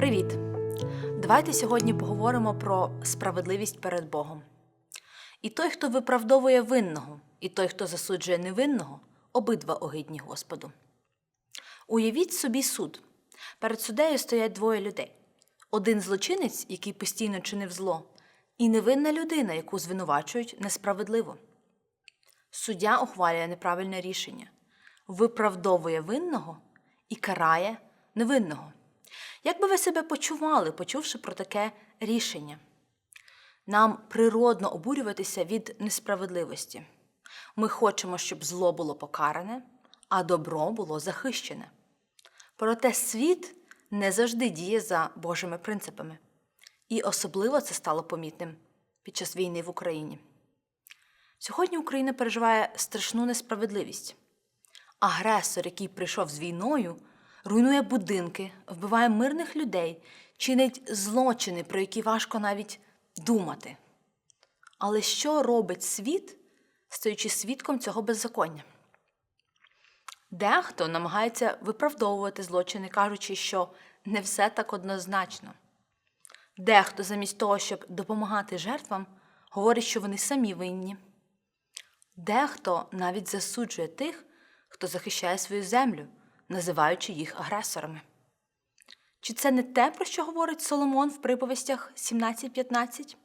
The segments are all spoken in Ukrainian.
Привіт! Давайте сьогодні поговоримо про справедливість перед Богом. І той, хто виправдовує винного, і той, хто засуджує невинного, обидва огидні Господу. Уявіть собі суд. Перед суддею стоять двоє людей: один злочинець, який постійно чинив зло, і невинна людина, яку звинувачують несправедливо. Суддя ухвалює неправильне рішення, виправдовує винного і карає невинного. Як би ви себе почували, почувши про таке рішення? Нам природно обурюватися від несправедливості. Ми хочемо, щоб зло було покаране, а добро було захищене. Проте світ не завжди діє за Божими принципами. І особливо це стало помітним під час війни в Україні. Сьогодні Україна переживає страшну несправедливість. Агресор, який прийшов з війною, руйнує будинки, вбиває мирних людей, чинить злочини, про які важко навіть думати. Але що робить світ, стаючи свідком цього беззаконня? Дехто намагається виправдовувати злочини, кажучи, що не все так однозначно. Дехто, замість того, щоб допомагати жертвам, говорить, що вони самі винні. Дехто навіть засуджує тих, хто захищає свою землю, називаючи їх агресорами. Чи це не те, про що говорить Соломон в приповістях 17.15?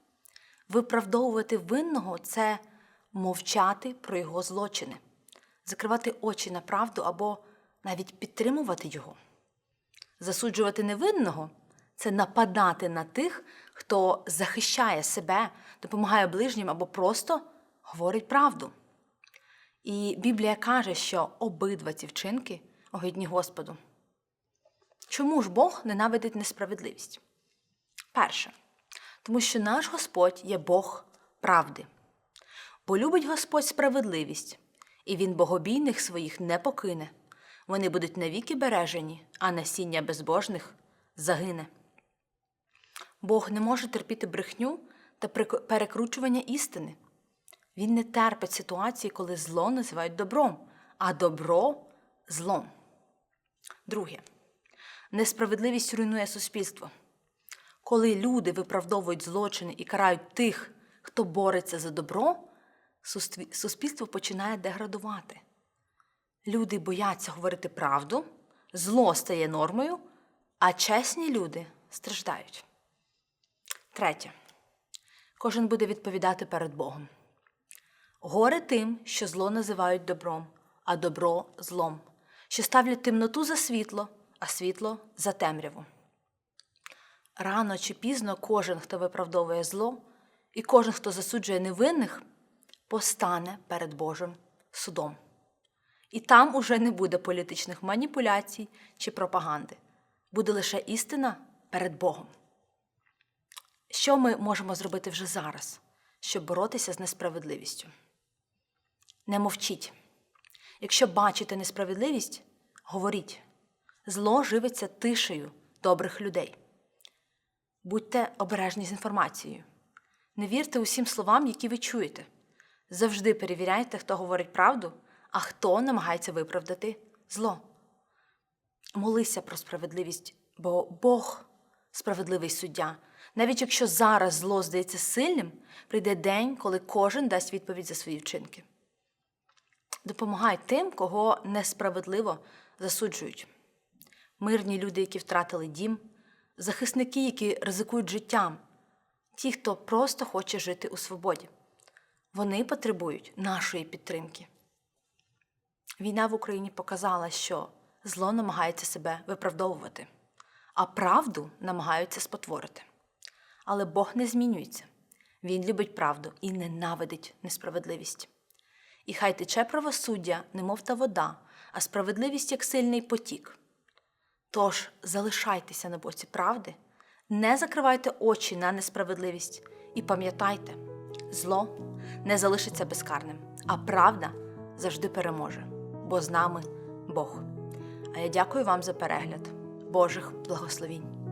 Виправдовувати винного це мовчати про його злочини, закривати очі на правду або навіть підтримувати його. Засуджувати невинного це нападати на тих, хто захищає себе, допомагає ближнім або просто говорить правду. І Біблія каже, що обидва ці вчинки огидні Господу. Чому ж Бог ненавидить несправедливість? Перше, тому що наш Господь є Бог правди, бо любить Господь справедливість, і Він богобійних своїх не покине. Вони будуть навіки бережені, а насіння безбожних загине. Бог не може терпіти брехню та перекручування істини. Він не терпить ситуації, коли зло називають добром, а добро злом. Друге, несправедливість руйнує суспільство. Коли люди виправдовують злочини і карають тих, хто бореться за добро, суспільство починає деградувати. Люди бояться говорити правду, зло стає нормою, а чесні люди страждають. Третє. Кожен буде відповідати перед Богом. Горе тим, що зло називають добром, а добро злом, що ставлять темноту за світло, а світло за темряву. Рано чи пізно кожен, хто виправдовує зло, і кожен, хто засуджує невинних, постане перед Божим судом. І там уже не буде політичних маніпуляцій чи пропаганди, буде лише істина перед Богом. Що ми можемо зробити вже зараз, щоб боротися з несправедливістю? Не мовчіть. Якщо бачите несправедливість, говоріть. Зло живиться тишею добрих людей. Будьте обережні з інформацією. Не вірте усім словам, які ви чуєте. Завжди перевіряйте, хто говорить правду, а хто намагається виправдати зло. Молися про справедливість, бо Бог справедливий суддя. Навіть якщо зараз зло здається сильним, прийде день, коли кожен дасть відповідь за свої вчинки. Допомагай тим, кого несправедливо засуджують. Мирні люди, які втратили дім, захисники, які ризикують життям, ті, хто просто хоче жити у свободі. Вони потребують нашої підтримки. Війна в Україні показала, що зло намагається себе виправдовувати, а правду намагаються спотворити. Але Бог не змінюється. Він любить правду і ненавидить несправедливість. І хай тече правосуддя, немов та вода, а справедливість як сильний потік. Тож залишайтеся на боці правди, не закривайте очі на несправедливість і пам'ятайте, зло не залишиться безкарним, а правда завжди переможе, бо з нами Бог. А я дякую вам за перегляд Божих благословінь.